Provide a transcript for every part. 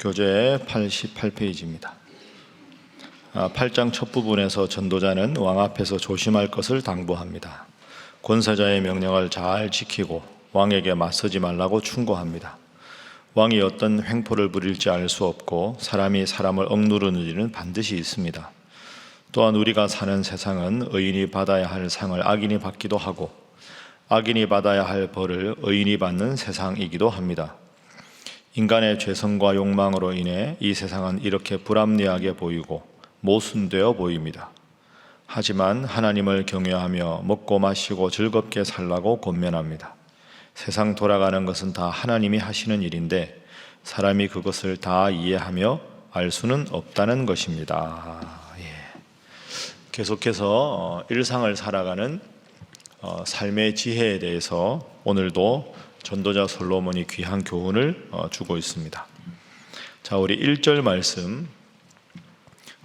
교재 88페이지입니다. 8장 첫 부분에서 전도자는 왕 앞에서 조심할 것을 당부합니다. 권세자의 명령을 잘 지키고 왕에게 맞서지 말라고 충고합니다. 왕이 어떤 횡포를 부릴지 알 수 없고 사람이 사람을 억누르는 일은 반드시 있습니다. 또한 우리가 사는 세상은 의인이 받아야 할 상을 악인이 받기도 하고 악인이 받아야 할 벌을 의인이 받는 세상이기도 합니다. 인간의 죄성과 욕망으로 인해 이 세상은 이렇게 불합리하게 보이고 모순되어 보입니다. 하지만 하나님을 경외하며 먹고 마시고 즐겁게 살라고 권면합니다. 세상 돌아가는 것은 다 하나님이 하시는 일인데 사람이 그것을 다 이해하며 알 수는 없다는 것입니다. 예. 계속해서 어, 일상을 살아가는 어, 삶의 지혜에 대해서 오늘도 전도자 솔로몬이 귀한 교훈을 어, 주고 있습니다. 자, 우리 1절 말씀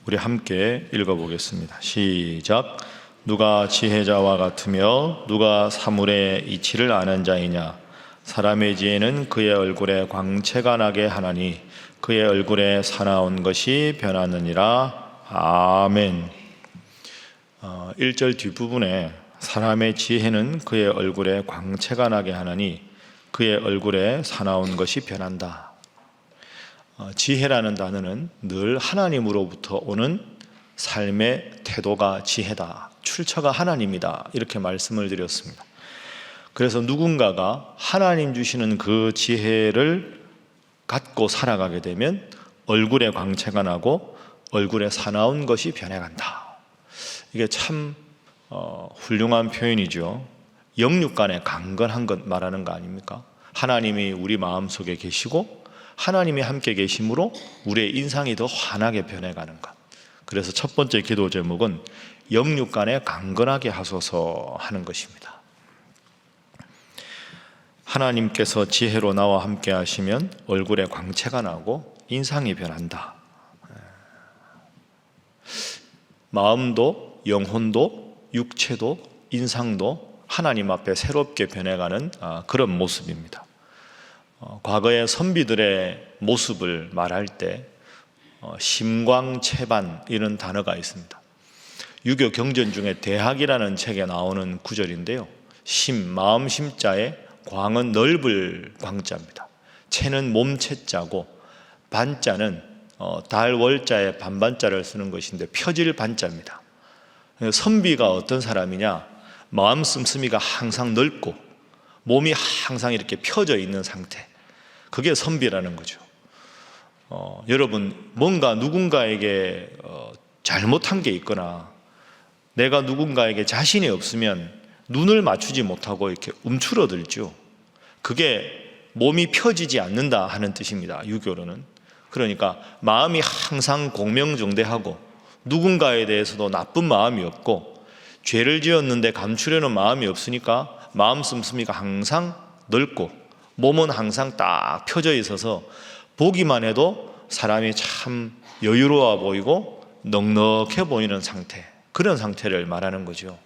우리 함께 읽어 보겠습니다. 시작. 누가 지혜자와 같으며 누가 사물의 이치를 아는 자이냐? 사람의 지혜는 그의 얼굴에 광채가 나게 하나니 그의 얼굴에 사나운 것이 변하느니라. 아멘. 어, 1절 뒷부분에 사람의 지혜는 그의 얼굴에 광채가 나게 하나니 그의 얼굴에 사나운 것이 변한다. 어, 지혜라는 단어는 늘 하나님으로부터 오는 삶의 태도가 지혜다. 출처가 하나님이다. 이렇게 말씀을 드렸습니다. 그래서 누군가가 하나님 주시는 그 지혜를 갖고 살아가게 되면 얼굴에 광채가 나고 얼굴에 사나운 것이 변해간다. 이게 참 어, 훌륭한 표현이죠. 영육간의 강건한 것 말하는 거 아닙니까? 하나님이 우리 마음 속에 계시고 하나님이 함께 계심으로 우리의 인상이 더 환하게 변해가는 것. 그래서 첫 번째 기도 제목은 영육 간에 강건하게 하소서 하는 것입니다. 하나님께서 지혜로 나와 함께 하시면 얼굴에 광채가 나고 인상이 변한다. 마음도 영혼도 육체도 인상도 하나님 앞에 새롭게 변해가는 아, 그런 모습입니다. 어, 과거의 선비들의 모습을 말할 때 어, 심광채반 이런 단어가 있습니다. 유교 경전 중에 대학이라는 책에 나오는 구절인데요. 심 마음 심자에 광은 넓을 광자입니다. 채는 몸채자고 반자는 어, 달 월자에 반반자를 쓰는 것인데 펴질 반자입니다. 선비가 어떤 사람이냐? 마음 씀씀이가 항상 넓고 몸이 항상 이렇게 펴져 있는 상태. 그게 선비라는 거죠. 어, 여러분 뭔가 누군가에게 어, 잘못한 게 있거나 내가 누군가에게 자신이 없으면 눈을 맞추지 못하고 이렇게 움츠러들죠. 그게 몸이 펴지지 않는다 하는 뜻입니다. 유교로는. 그러니까 마음이 항상 공명정대하고 누군가에 대해서도 나쁜 마음이 없고 죄를 지었는데 감추려는 마음이 없으니까 마음 씀씀이가 항상 넓고 몸은 항상 딱 펴져 있어서 보기만 해도 사람이 참 여유로워 보이고 넉넉해 보이는 상태 그런 상태를 말하는 거죠.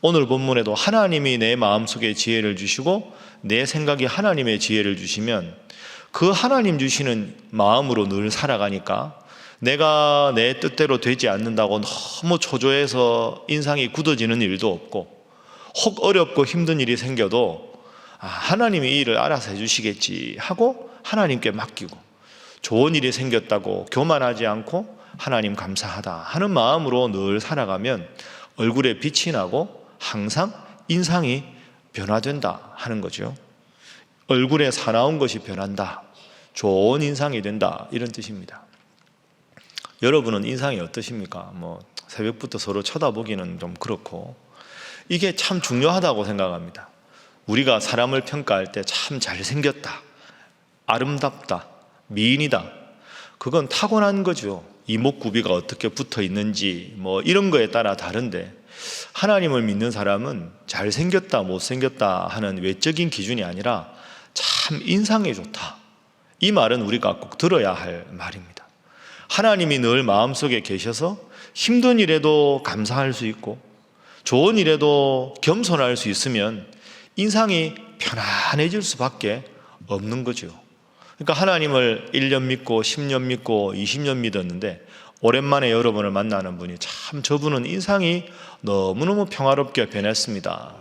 오늘 본문에도 하나님이 내 마음속에 지혜를 주시고 내 생각이 하나님의 지혜를 주시면 그 하나님 주시는 마음으로 늘 살아가니까 내가 내 뜻대로 되지 않는다고 너무 초조해서 인상이 굳어지는 일도 없고 혹 어렵고 힘든 일이 생겨도 아, 하나님이 이 일을 알아서 해주시겠지 하고 하나님께 맡기고 좋은 일이 생겼다고 교만하지 않고 하나님 감사하다 하는 마음으로 늘 살아가면 얼굴에 빛이 나고 항상 인상이 변화된다 하는 거죠. 얼굴에 사나운 것이 변한다. 좋은 인상이 된다. 이런 뜻입니다. 여러분은 인상이 어떠십니까? 뭐 새벽부터 서로 쳐다보기는 좀 그렇고 이게 참 중요하다고 생각합니다. 우리가 사람을 평가할 때 참 잘생겼다, 아름답다, 미인이다. 그건 타고난 거죠. 이목구비가 어떻게 붙어 있는지 뭐 이런 거에 따라 다른데 하나님을 믿는 사람은 잘생겼다, 못생겼다 하는 외적인 기준이 아니라 참 인상이 좋다. 이 말은 우리가 꼭 들어야 할 말입니다. 하나님이 늘 마음속에 계셔서 힘든 일에도 감사할 수 있고 좋은 일에도 겸손할 수 있으면 인상이 편안해질 수밖에 없는 거죠. 그러니까 하나님을 1년 믿고 10년 믿고 20년 믿었는데 오랜만에 여러분을 만나는 분이 참 저분은 인상이 너무너무 평화롭게 변했습니다.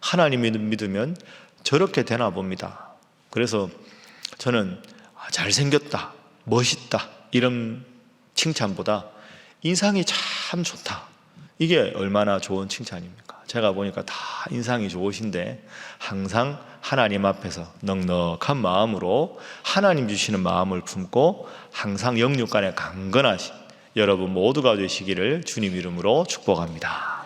하나님 믿으면 저렇게 되나 봅니다. 그래서 저는 아, 잘생겼다, 멋있다 이런 칭찬보다 인상이 참 좋다. 이게 얼마나 좋은 칭찬입니까? 제가 보니까 다 인상이 좋으신데 항상 하나님 앞에서 넉넉한 마음으로 하나님 주시는 마음을 품고 항상 영육 간에 강건하신 여러분 모두가 되시기를 주님 이름으로 축복합니다.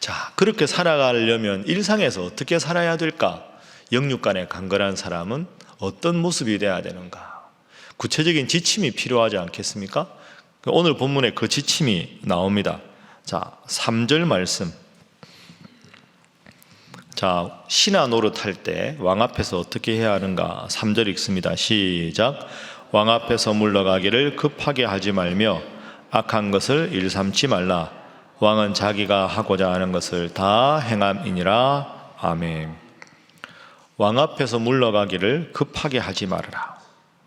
자, 그렇게 살아가려면 일상에서 어떻게 살아야 될까? 영육 간에 강건한 사람은 어떤 모습이 돼야 되는가? 구체적인 지침이 필요하지 않겠습니까? 오늘 본문에 그 지침이 나옵니다. 자, 3절 말씀. 자, 신하 노릇할 때 왕 앞에서 어떻게 해야 하는가? 3절 읽습니다. 시작. 왕 앞에서 물러가기를 급하게 하지 말며 악한 것을 일삼지 말라. 왕은 자기가 하고자 하는 것을 다 행함이니라. 아멘. 왕 앞에서 물러가기를 급하게 하지 말아라.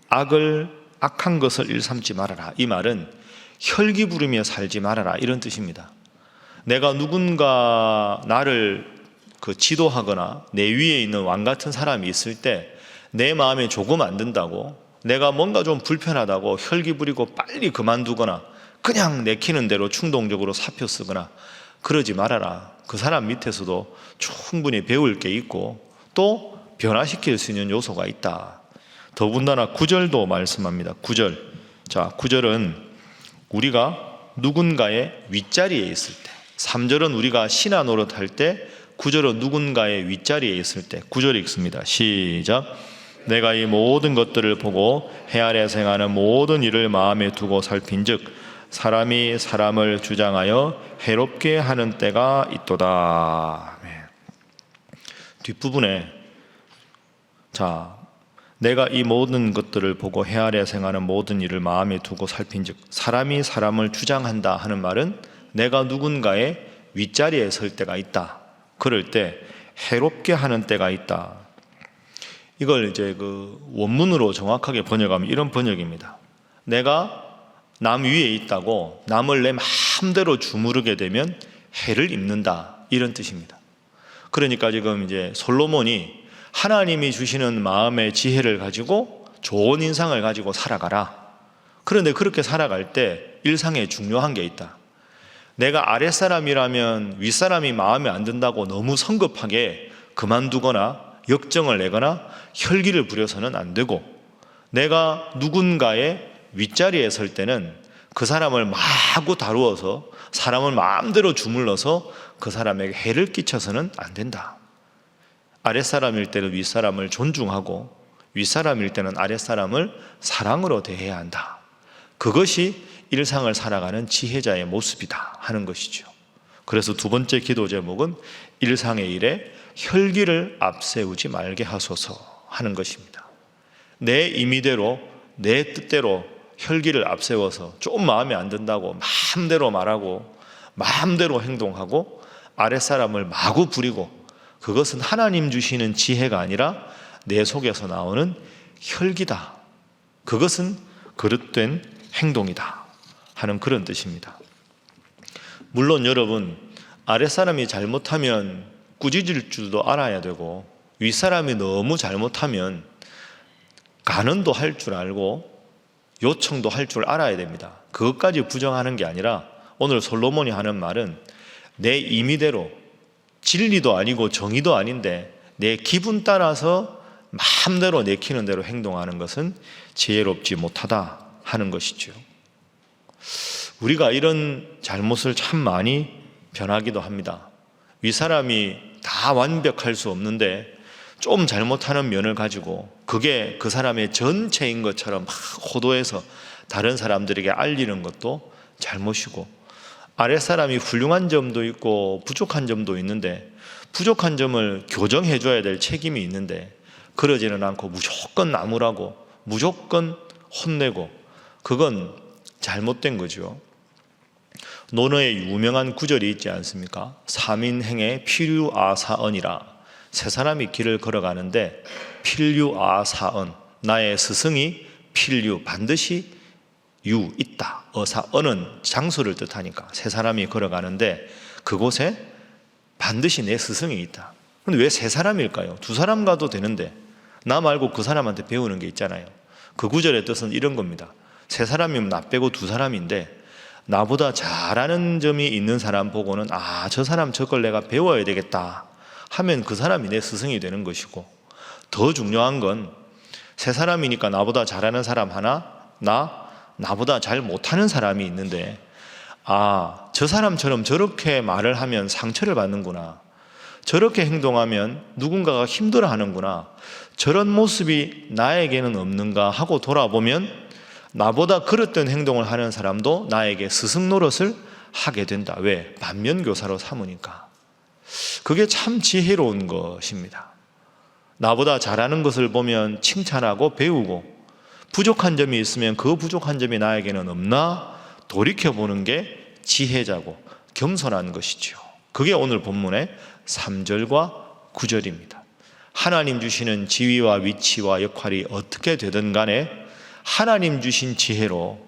악을 악한 것을 일삼지 말아라. 이 말은 혈기 부르며 살지 말아라 이런 뜻입니다. 내가 누군가 나를 그 지도하거나 내 위에 있는 왕 같은 사람이 있을 때 내 마음에 조금 안 든다고 내가 뭔가 좀 불편하다고 혈기 부리고 빨리 그만두거나 그냥 내키는 대로 충동적으로 사표 쓰거나 그러지 말아라. 그 사람 밑에서도 충분히 배울 게 있고 또 변화시킬 수 있는 요소가 있다. 더군다나 구절도 말씀합니다. 구절. 자, 구절은 우리가 누군가의 윗자리에 있을 때, 3절은 우리가 신하 노릇할 때, 9절은 누군가의 윗자리에 있을 때, 9절 읽습니다. 시작. 내가 이 모든 것들을 보고 해 아래 생하는 모든 일을 마음에 두고 살핀즉 사람이 사람을 주장하여 해롭게 하는 때가 있도다. 아멘. 뒷부분에 자 내가 이 모든 것들을 보고 해 아래 생하는 모든 일을 마음에 두고 살핀즉 사람이 사람을 주장한다 하는 말은 내가 누군가의 윗자리에 설 때가 있다. 그럴 때 해롭게 하는 때가 있다. 이걸 이제 그 원문으로 정확하게 번역하면 이런 번역입니다. 내가 남 위에 있다고 남을 내 마음대로 주무르게 되면 해를 입는다. 이런 뜻입니다. 그러니까 지금 이제 솔로몬이 하나님이 주시는 마음의 지혜를 가지고 좋은 인상을 가지고 살아가라. 그런데 그렇게 살아갈 때 일상에 중요한 게 있다. 내가 아랫사람이라면 윗사람이 마음에 안 든다고 너무 성급하게 그만두거나 역정을 내거나 혈기를 부려서는 안 되고 내가 누군가의 윗자리에 설 때는 그 사람을 마구 다루어서 사람을 마음대로 주물러서 그 사람에게 해를 끼쳐서는 안 된다. 아랫사람일 때는 윗사람을 존중하고 윗사람일 때는 아랫사람을 사랑으로 대해야 한다. 그것이 일상을 살아가는 지혜자의 모습이다 하는 것이죠. 그래서 두 번째 기도 제목은 일상의 일에 혈기를 앞세우지 말게 하소서 하는 것입니다. 내 임의대로 내 뜻대로 혈기를 앞세워서 좀 마음에 안 든다고 마음대로 말하고 마음대로 행동하고 아랫사람을 마구 부리고 그것은 하나님 주시는 지혜가 아니라 내 속에서 나오는 혈기다. 그것은 그릇된 행동이다. 하는 그런 뜻입니다. 물론 여러분, 아랫사람이 잘못하면 꾸짖을 줄도 알아야 되고, 윗사람이 너무 잘못하면 간언도 할 줄 알고, 요청도 할 줄 알아야 됩니다. 그것까지 부정하는 게 아니라, 오늘 솔로몬이 하는 말은 내 임의대로 진리도 아니고 정의도 아닌데 내 기분 따라서 마음대로 내키는 대로 행동하는 것은 지혜롭지 못하다 하는 것이죠. 우리가 이런 잘못을 참 많이 변하기도 합니다. 윗사람이 다 완벽할 수 없는데 좀 잘못하는 면을 가지고 그게 그 사람의 전체인 것처럼 막 호도해서 다른 사람들에게 알리는 것도 잘못이고 아랫사람이 훌륭한 점도 있고 부족한 점도 있는데 부족한 점을 교정해 줘야 될 책임이 있는데 그러지는 않고 무조건 나무라고 무조건 혼내고 그건 잘못된 거죠. 논어에 유명한 구절이 있지 않습니까? 삼인행의 필유아사언이라 세 사람이 길을 걸어가는데 필유아사언 나의 스승이 필류 반드시 유 있다. 어사 어는 장소를 뜻하니까 세 사람이 걸어가는데 그곳에 반드시 내 스승이 있다. 근데 왜 세 사람일까요? 두 사람 가도 되는데 나 말고 그 사람한테 배우는 게 있잖아요. 그 구절의 뜻은 이런 겁니다. 세 사람이면 나 빼고 두 사람인데 나보다 잘하는 점이 있는 사람 보고는 아, 저 사람 저 걸 내가 배워야 되겠다 하면 그 사람이 내 스승이 되는 것이고 더 중요한 건 세 사람이니까 나보다 잘하는 사람 하나, 나, 나보다 잘 못하는 사람이 있는데 아, 저 사람처럼 저렇게 말을 하면 상처를 받는구나. 저렇게 행동하면 누군가가 힘들어 하는구나. 저런 모습이 나에게는 없는가 하고 돌아보면 나보다 그릇된 행동을 하는 사람도 나에게 스승 노릇을 하게 된다. 왜? 반면교사로 삼으니까. 그게 참 지혜로운 것입니다. 나보다 잘하는 것을 보면 칭찬하고 배우고 부족한 점이 있으면 그 부족한 점이 나에게는 없나 돌이켜보는 게 지혜자고 겸손한 것이지요. 그게 오늘 본문의 3절과 9절입니다. 하나님 주시는 지위와 위치와 역할이 어떻게 되든 간에 하나님 주신 지혜로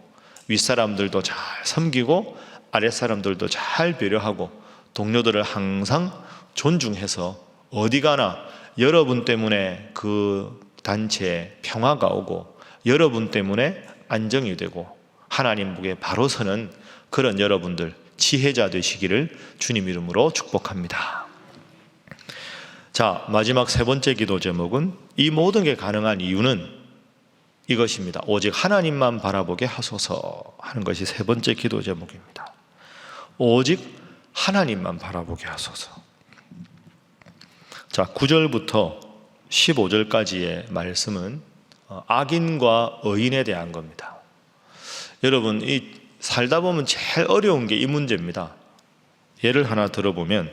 윗사람들도 잘 섬기고 아랫사람들도 잘 배려하고 동료들을 항상 존중해서 어디 가나 여러분 때문에 그 단체에 평화가 오고 여러분 때문에 안정이 되고 하나님 북에 바로 서는 그런 여러분들 지혜자 되시기를 주님 이름으로 축복합니다. 자, 마지막 세 번째 기도 제목은 이 모든 게 가능한 이유는 이것입니다. 오직 하나님만 바라보게 하소서 하는 것이 세 번째 기도 제목입니다. 오직 하나님만 바라보게 하소서. 자, 9절부터 15절까지의 말씀은 어, 악인과 의인에 대한 겁니다. 여러분, 이 살다 보면 제일 어려운 게 이 문제입니다. 예를 하나 들어보면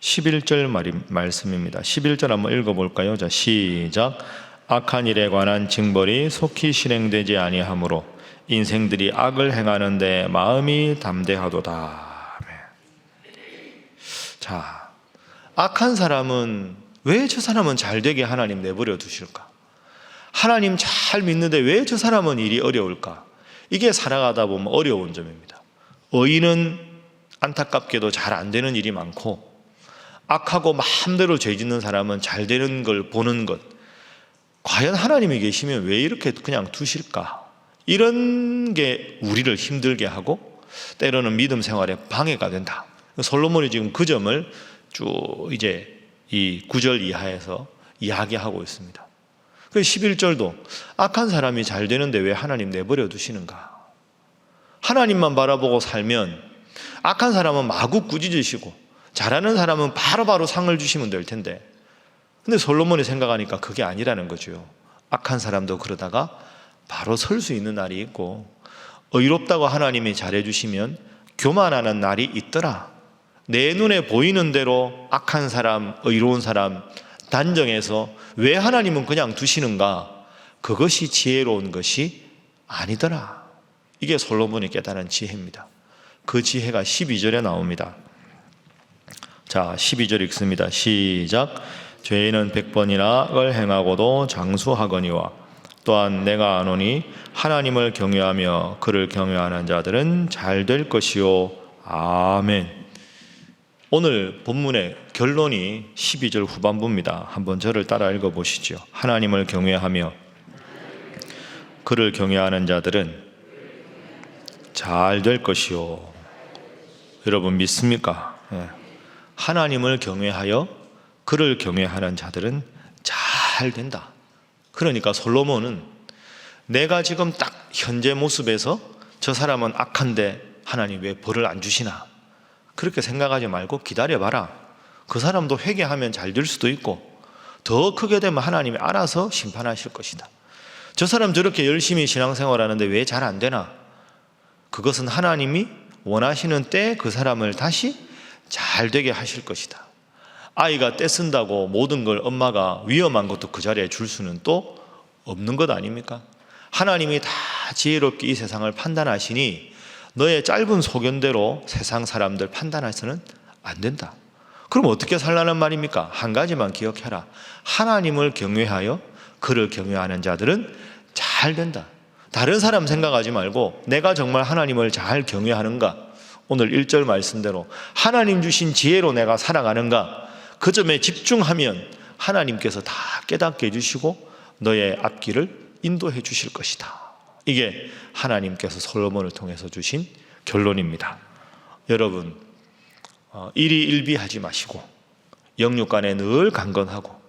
11절 말이, 말씀입니다. 11절 한번 읽어볼까요? 자, 시작. 악한 일에 관한 징벌이 속히 실행되지 아니하므로 인생들이 악을 행하는데 마음이 담대하도다. 아멘. 자, 악한 사람은 왜 저 사람은 잘 되게 하나님 내버려 두실까? 하나님 잘 믿는데 왜 저 사람은 일이 어려울까? 이게 살아가다 보면 어려운 점입니다. 의인은 안타깝게도 잘 안 되는 일이 많고 악하고 마음대로 죄 짓는 사람은 잘 되는 걸 보는 것. 과연 하나님이 계시면 왜 이렇게 그냥 두실까? 이런 게 우리를 힘들게 하고 때로는 믿음 생활에 방해가 된다. 솔로몬이 지금 그 점을 쭉 이제 이 구절 이하에서 이야기하고 있습니다. 그 11절도 악한 사람이 잘 되는데 왜 하나님 내버려 두시는가? 하나님만 바라보고 살면 악한 사람은 마구 꾸짖으시고 잘하는 사람은 바로 바로 상을 주시면 될 텐데 근데 솔로몬이 생각하니까 그게 아니라는 거죠. 악한 사람도 그러다가 바로 설 수 있는 날이 있고 의롭다고 하나님이 잘해 주시면 교만하는 날이 있더라. 내 눈에 보이는 대로 악한 사람, 의로운 사람 단정해서 왜 하나님은 그냥 두시는가? 그것이 지혜로운 것이 아니더라. 이게 솔로몬이 깨달은 지혜입니다. 그 지혜가 12절에 나옵니다. 자, 12절 읽습니다. 시작. 죄인은 백번이나 을 행하고도 장수하거니와 또한 내가 아노니 하나님을 경외하며 그를 경외하는 자들은 잘 될 것이요. 아멘. 오늘 본문의 결론이 12절 후반부입니다. 한번 저를 따라 읽어 보시죠. 하나님을 경외하며 그를 경외하는 자들은 잘 될 것이요. 여러분 믿습니까? 예. 하나님을 경외하여 그를 경외하는 자들은 잘 된다. 그러니까 솔로몬은 내가 지금 딱 현재 모습에서 저 사람은 악한데 하나님 왜 벌을 안 주시나? 그렇게 생각하지 말고 기다려봐라. 그 사람도 회개하면 잘 될 수도 있고 더 크게 되면 하나님이 알아서 심판하실 것이다. 저 사람 저렇게 열심히 신앙생활 하는데 왜 잘 안 되나? 그것은 하나님이 원하시는 때 그 사람을 다시 잘 되게 하실 것이다. 아이가 떼쓴다고 모든 걸 엄마가 위험한 것도 그 자리에 줄 수는 또 없는 것 아닙니까? 하나님이 다 지혜롭게 이 세상을 판단하시니 너의 짧은 소견대로 세상 사람들 판단해서는 안 된다. 그럼 어떻게 살라는 말입니까? 한 가지만 기억해라. 하나님을 경외하여 그를 경외하는 자들은 잘 된다. 다른 사람 생각하지 말고 내가 정말 하나님을 잘 경외하는가? 오늘 1절 말씀대로 하나님 주신 지혜로 내가 살아가는가? 그 점에 집중하면 하나님께서 다 깨닫게 해주시고 너의 앞길을 인도해 주실 것이다. 이게 하나님께서 솔로몬을 통해서 주신 결론입니다. 여러분, 어, 일이 일비하지 마시고 영육간에 늘 강건하고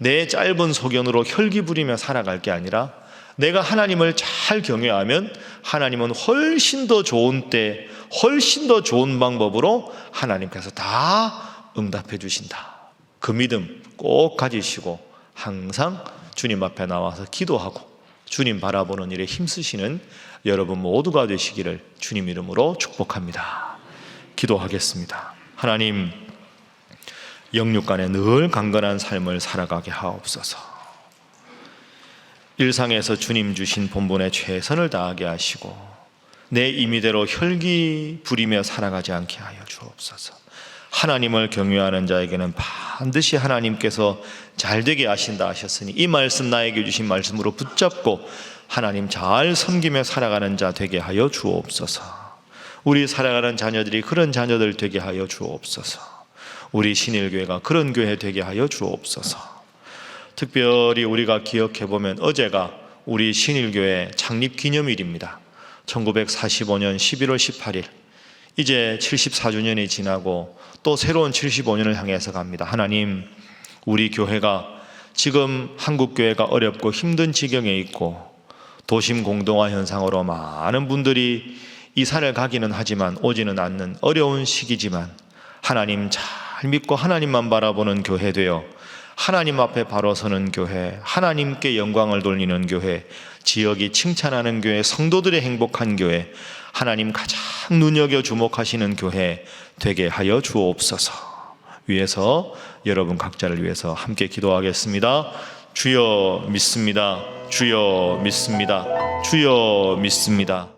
내 짧은 소견으로 혈기 부리며 살아갈 게 아니라 내가 하나님을 잘 경외하면 하나님은 훨씬 더 좋은 때, 훨씬 더 좋은 방법으로 하나님께서 다 응답해 주신다. 그 믿음 꼭 가지시고 항상 주님 앞에 나와서 기도하고 주님 바라보는 일에 힘쓰시는 여러분 모두가 되시기를 주님 이름으로 축복합니다. 기도하겠습니다. 하나님, 영육간에 늘 강건한 삶을 살아가게 하옵소서. 일상에서 주님 주신 본분에 최선을 다하게 하시고 내 임의대로 혈기 부리며 살아가지 않게 하여 주옵소서. 하나님을 경외하는 자에게는 반드시 하나님께서 잘 되게 하신다 하셨으니 이 말씀 나에게 주신 말씀으로 붙잡고 하나님 잘 섬기며 살아가는 자 되게 하여 주옵소서. 우리 살아가는 자녀들이 그런 자녀들 되게 하여 주옵소서. 우리 신일교회가 그런 교회 되게 하여 주옵소서. 특별히 우리가 기억해 보면 어제가 우리 신일교회 창립 기념일입니다. 1945년 11월 18일. 이제 74주년이 지나고 또 새로운 75년을 향해서 갑니다. 하나님, 우리 교회가 지금 한국 교회가 어렵고 힘든 지경에 있고 도심 공동화 현상으로 많은 분들이 이사를 가기는 하지만 오지는 않는 어려운 시기지만 하나님 잘 믿고 하나님만 바라보는 교회 되어 하나님 앞에 바로 서는 교회, 하나님께 영광을 돌리는 교회, 지역이 칭찬하는 교회, 성도들의 행복한 교회, 하나님 가장 눈여겨 주목하시는 교회 되게 하여 주옵소서. 위해서 여러분 각자를 위해서 함께 기도하겠습니다. 주여 믿습니다. 주여 믿습니다. 주여 믿습니다.